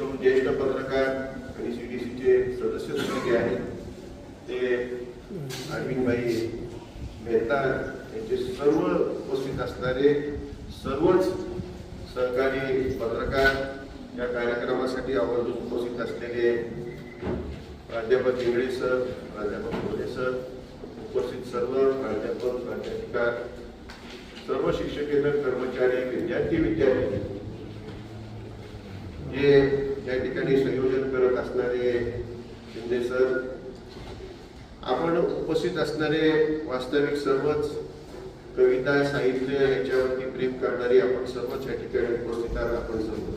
करून ज्येष्ठ पत्रकार आणि सीडीसीचे सदस्य सुद्धा जे आहेत ते अरविंदभाई मेहता यांचे सर्व उपस्थित असणारे सर्वच सहकारी पत्रकार या कार्यक्रमासाठी आवर्जून उपस्थित असलेले प्राध्यापक इंगळे सर प्राध्यापक मोरे सर उपस्थित सर्व प्राध्यापक प्राध्यापिका सर्व शिक्षकेतर कर्मचारी विद्यार्थी विद्यार्थी जे या ठिकाणी संयोजन करत असणारे शिंदे सर आपण उपस्थित असणारे वास्तविक सर्वच कविता साहित्य याच्यावरती प्रेम करणारी आपण सर्वच या ठिकाणी उपस्थित आहात आपण सर्व.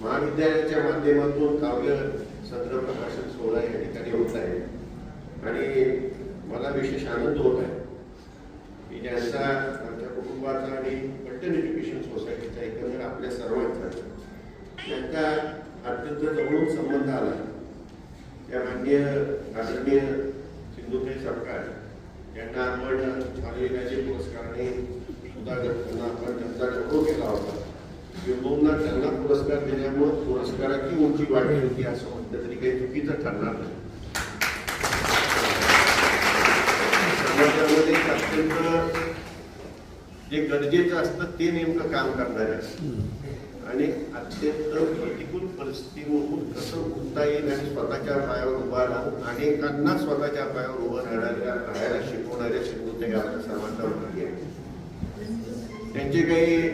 महाविद्यालयाच्या माध्यमातून काव्य संग्रह प्रकाशन सोहळा या ठिकाणी होत आहे. आणि मला विशेष आनंद होत आहे की ज्यांचा आमच्या कुटुंबाचा आणि पट्टन एज्युकेशन सोसायटीचा एकंदर आपल्या सर्वांचा त्यांचा अत्यंत जवळून संबंध आला. त्या माननीय आदरणीय सिंधुताई सरकार यांना आपण आलेल्याचे पुरस्काराने सुद्धा त्यांना आपण त्यांचा गौरव केला होता. किंबहुना त्यांना पुरस्कार दिल्यामुळे पुरस्काराची उंची वाढली होती असं म्हटलं तरी काही चुकीचं ठरणार नाही. समाजामध्ये अत्यंत जे गरजेचं असतं ते नेमकं काम करणारे असतात आणि अत्यंत प्रतिकूल परिस्थितीमधून कसं उठता येईल आणि स्वतःच्या पायावर उभा राहून अनेकांना स्वतःच्या पायावर उभं राहणाऱ्या राहायला शिकवणाऱ्या शिकवते आपल्या सर्वांना माहिती आहे. त्यांचे काही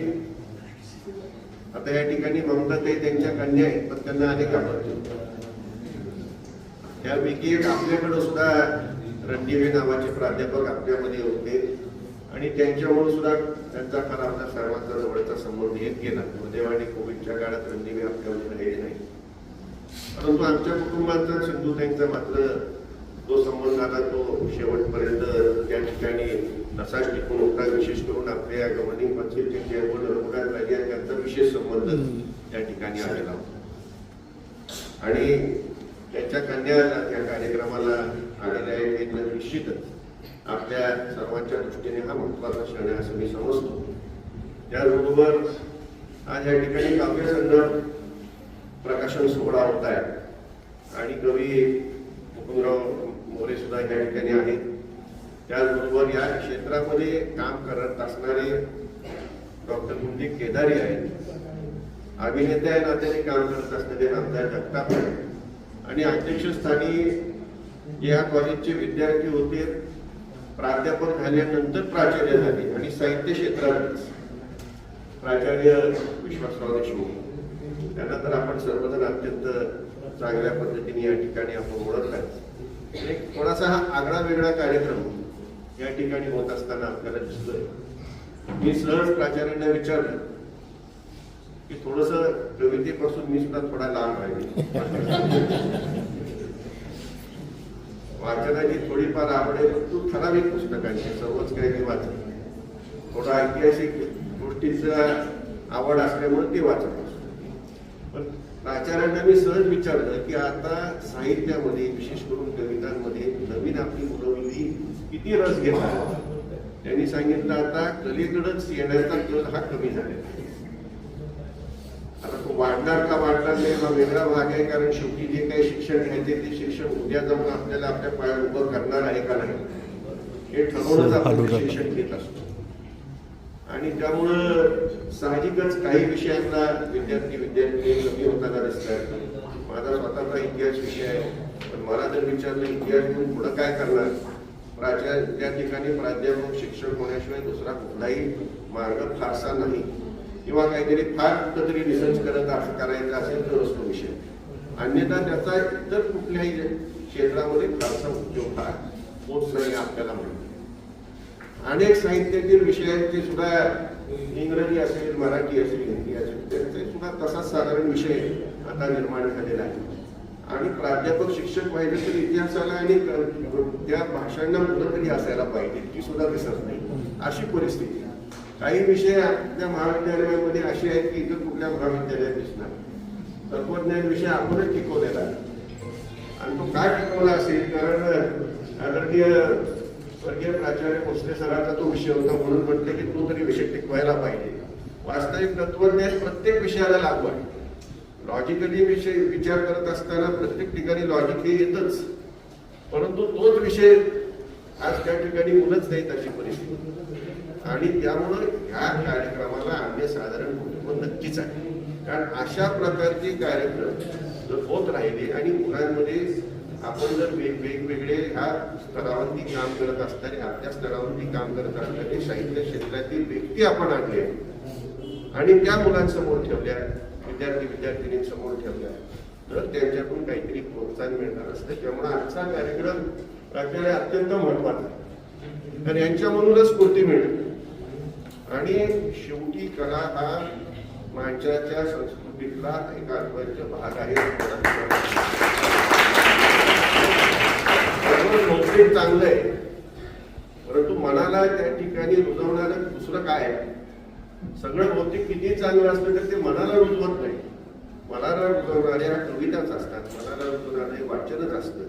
आता या ठिकाणी ममताताई त्यांच्या कन्या आहेत पण त्यांना अनेक आवडते. त्यापैकी एक आपल्याकडं सुद्धा रणदिवे नावाचे प्राध्यापक आपल्यामध्ये होते. आणि त्यांच्यामुळे सुद्धा त्यांचा फार आपल्या सर्वांचा जवळचा संबंध येत गेला. दुर्दैवाने कोविडच्या काळात रणदिवे आपल्यामध्ये राहिले नाही. परंतु आमच्या कुटुंबाचा सिंधुताईंचा मात्र तो संबंध आला तो शेवटपर्यंत त्या ठिकाणी तसाच टिकून होता. विशेष करून आपल्या गव्हर्निंग कौन्सिलचे चेअरमन रघुनाथ राजे त्यांचा विशेष संबंध त्या ठिकाणी आलेला होता. आणि त्यांच्या कन्या या कार्यक्रमाला आलेल्या आहेत हे निश्चितच. आपल्या सर्वांच्या दृष्टीने हा महत्त्वाचा क्षण आहे असं मी समजतो. त्याचबरोबर आज या ठिकाणी काव्यसंग्रह प्रकाशन सोहळा होत आहे. आणि कवी मुकुंदराव मोरे सुद्धा या ठिकाणी आहेत. त्याचबरोबर या क्षेत्रामध्ये काम करत असणारे डॉक्टर कुलदीप केदारी आहेत. अभिनेत्या या नात्याने काम करत असणारे आमदार जगताप आणि अध्यक्षस्थानी या कॉलेजचे विद्यार्थी होते प्राध्यापक झाल्यानंतर प्राचार्य झाले आणि साहित्य क्षेत्रात प्राचार्य विश्वासराव देशमुख. त्यांना तर आपण सर्वजण अत्यंत चांगल्या पद्धतीने या ठिकाणी आपण ओळखलाय. एक थोडासा हा आगळा वेगळा कार्यक्रम या ठिकाणी होत असताना आपल्याला दिसतोय. मी सहज प्राचार्यांना विचारलं की थोडस कवितेपासून मी सुद्धा थोडा लांब आहे. वाचनाची थोडीफार आवड आहे परंतु ठराविक पुस्तकांची सर्वच काही मी वाचत. थोडा ऐतिहासिक गोष्टीचं आवड असल्यामुळे ते वाचत असतो. पण प्राचार्यांना मी सहज विचारलं की आता साहित्यामध्ये विशेष करून कवितांमध्ये नवीन आपली मुलंमुली किती रस घेतात? त्यांनी सांगितलं आता कलेकडंच येण्याचा कल हा कमी झालेला आहे. वाढणार का वाढणार नाही हा वेगळा भाग आहे कारण शेवटी जे काही शिक्षण घ्यायचे ते शिक्षण उद्या जाऊन आपल्याला आपल्या पायावर उभं करणार आहे का नाही हे ठरवूनच आपण शिक्षण घेत असतो. आणि त्यामुळं साहजिकच काही विषयांना विद्यार्थी विद्यार्थी कमी होताना दिसतात माझा स्वतःचा इतिहास विषय आहे पण मला जर विचारलं इतिहास घेऊन पुढं काय करणार? प्राचार्य त्या ठिकाणी प्राध्यापक शिक्षक होण्याशिवाय दुसरा कुठलाही मार्ग फारसा नाही. किंवा काहीतरी फार कुठंतरी रिसर्च करत असं करायचं असेल तरच तो विषय. अन्यथा त्याचा इतर कुठल्याही क्षेत्रामध्ये फारसा उपयोग हा होत नाही आपल्याला माहिती अनेक साहित्यातील विषयांचे सुद्धा इंग्रजी असेल मराठी असेल हिंदी असेल त्यांचे सुद्धा तसाच साधारण विषय आता निर्माण झालेला आहे. आणि प्राध्यापक शिक्षक पाहिजे तर इतिहासाला आणि त्या भाषांना मुलं तरी असायला पाहिजे ती सुद्धा दिसत नाही. अशी परिस्थिती काही विषय आपल्या महाविद्यालयामध्ये असे आहेत की इतर कुठल्या महाविद्यालयात दिसणार. तत्वज्ञान विषय आपणच टिकवलेला आणि तो काय टिकवला असेल? कारण आदरणीय स्वर्गीय प्राचार्य भोसले सरांचा तो विषय होता म्हणून म्हटलं की तो तरी विषय टिकवायला पाहिजे. वास्तविक तत्वज्ञान प्रत्येक विषयाला लागू आहे. लॉजिकली विषय विचार करत असताना प्रत्येक ठिकाणी लॉजिक हे येतच. परंतु तोच विषय आज त्या ठिकाणी मुलंच नाहीत अशी परिस्थिती. आणि त्यामुळं ह्या कार्यक्रमाला आम्ही साधारण कुटुंब नक्कीच आहे. कारण अशा प्रकारचे कार्यक्रम जर होत राहिले आणि मुलांमध्ये आपण जर वेगवेगळे ह्या स्तरावरती काम करत असताना आपल्या स्तरावरती काम करत असताना साहित्य क्षेत्रातील व्यक्ती आपण आणले आणि त्या मुलांसमोर ठेवल्या विद्यार्थी विद्यार्थिनींसमोर ठेवल्या तर त्यांच्याकडून काहीतरी प्रोत्साहन मिळणार असतं. त्यामुळे आजचा कार्यक्रम राज्याला अत्यंत महत्त्वाचा आहे. तर यांच्यामधूनच स्फूर्ती मिळते. आणि शेवटी कला हा माणसाच्या संस्कृतीतला एक अद्वैत भाग आहे. नोकरी चांगलं आहे. परंतु मनाला त्या ठिकाणी रुजवणारं दुसरं काय आहे? सगळं भौतिक किती चांगलं असलं तर ते मनाला रुजवत नाही. मनाला रुजवणाऱ्या कविताच असतात. मनाला रुजवणारे वाचनच असतं.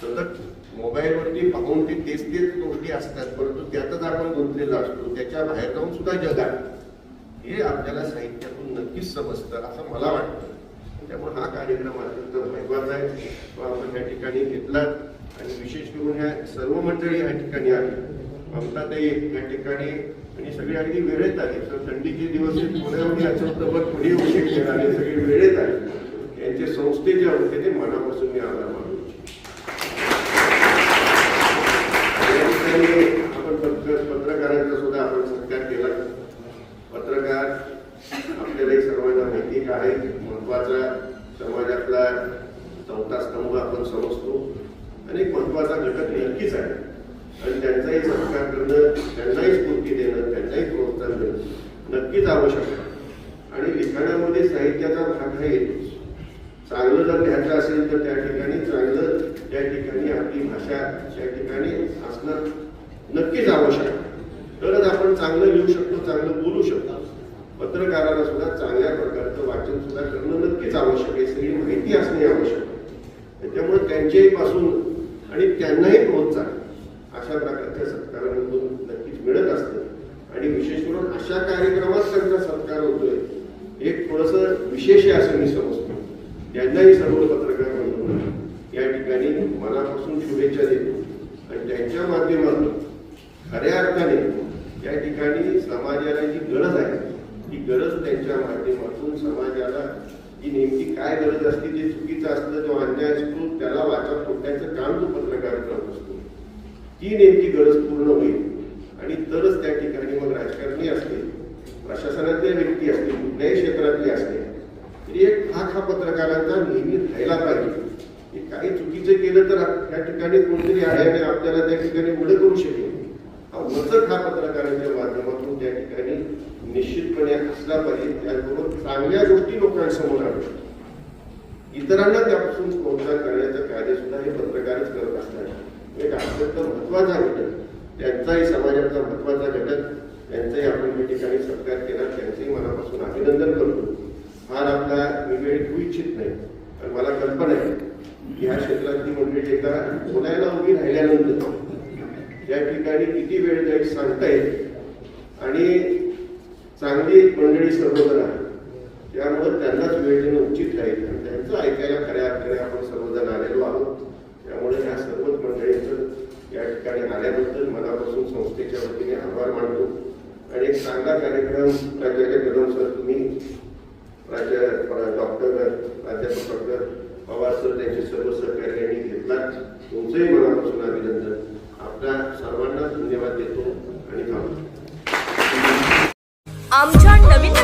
सतत मोबाईलवरती पाहून ते तेच तेच गोष्टी असतात. परंतु त्यात आपण गुंतलेला असतो त्याच्या बाहेर जाऊन सुद्धा जग आहे. हे आपल्याला साहित्यातून नक्कीच समजतं असं मला वाटतं. त्यामुळे हा कार्यक्रम अत्यंत महत्त्वाचा आहे. तो आपण या ठिकाणी घेतला आणि विशेष करून ह्या सर्व मंडळी या ठिकाणी आली ममताताई या ठिकाणी आणि सगळे अगदी वेळेत आले. तर थंडीचे दिवस आहेत, पुण्याहून याचं होतं उशीर केला आणि सगळे वेळेत आले. संस्थेचे आवडते ते मनापासून मी आभार मानतो या ठिकाणी आपण पत्र- पत्रकारांचा सुद्धा आपण सत्कार केला पत्रकार आपल्यालाही सर्वांना माहिती आहे महत्त्वाचा समाजातला चौथा स्तंभ आपण समजतो. आणि एक महत्त्वाचा घटक नक्कीच आहे. आणि त्यांचाही सत्कार करणं त्यांनाही स्फूर्ती देणं त्यांनाही प्रोत्साहन देणं नक्कीच आवश्यक आहे. आणि लिखाणामध्ये साहित्याचा भाग हा येतोच चांगलं जर लिहायचं असेल तर त्या ठिकाणी चांगलं त्या ठिकाणी आपली भाषा त्या ठिकाणी असणं नक्कीच आवश्यक आहे. तरच आपण चांगलं लिहू शकतो चांगलं बोलू शकतो. पत्रकाराला सुद्धा चांगल्या प्रकारचं वाचन सुद्धा करणं नक्कीच आवश्यक आहे. सगळी माहिती असणे आवश्यक आहे. त्याच्यामुळे त्यांच्याही पासून आणि त्यांनाही प्रोत्साहन अशा प्रकारच्या सत्कारांमधून नक्कीच मिळत असतं. आणि विशेष करून अशा कार्यक्रमात त्यांचा सत्कार होतोय एक थोडस विशेष आहे असं मी समजतो. त्यांनाही सर्व पत्रकार म्हणून या ठिकाणी मनापासून शुभेच्छा देतो. आणि त्यांच्या माध्यमातून खऱ्या अर्थाने या ठिकाणी समाजाला जी गरज आहे ती गरज त्यांच्या माध्यमातून समाजाला जी नेमकी काय गरज असते जे चुकीचं असतं जो अन्याय असतो त्याला वाचा फोडण्याचं काम जो पत्रकार करत असतो ती नेमकी गरज पूर्ण होईल. आणि तरच त्या ठिकाणी मग राजकारणी असतील प्रशासनातल्या व्यक्ती असतील कुठल्याही क्षेत्रातले असते तरी एक भाग हा पत्रकारांचा नेहमी राहिला पाहिजे. की काही चुकीचं केलं तर त्या ठिकाणी कोणतरी आहे आपल्याला त्या ठिकाणी पुढे करू शकेल. हा वचक हा पत्रकारांच्या माध्यमातून त्या ठिकाणी निश्चितपणे असला पाहिजे. त्याचबरोबर चांगल्या गोष्टी लोकांसमोर आणतात इतरांना त्यापासून प्रोत्साहन करण्याचं कार्य सुद्धा हे पत्रकारच करत असतात. एक अत्यंत महत्त्वाचा घटक. त्यांचाही समाजाचा महत्त्वाचा घटक. त्यांचाही आपण या ठिकाणी सत्कार केला. त्यांचंही मनापासून अभिनंदन करतो. फार आपला मी वेळ घेऊ इच्छित नाही. पण मला कल्पना आहे की ह्या क्षेत्रातली मंडळी एकदा बोलायला उभी राहिल्यानंतर या ठिकाणी किती वेळ जाईल सांगता येईल आणि चांगली मंडळी सर्वजण आहे त्यामुळे त्यांनाच वेळ देणं उचित राहील आणि त्यांचं ऐकायला खऱ्या अर्थाने आपण सर्वजण आलेलो आहोत त्यामुळे ह्या सर्वच मंडळींचं या ठिकाणी आल्याबद्दल मनापासून संस्थेच्या वतीने आभार मानतो आणि एक चांगला कार्यक्रम प्राचार्य कदम सर तुम्ही राज्य डॉक्टर प्राध्यापक डॉक्टर पवार सर त्यांचे सर्व सहकार्यांनी घेतला. तुमचंही मनापासून अभिनंदन. आपल्या सर्वांना धन्यवाद देतो आणि थांबतो आमच्या नवीन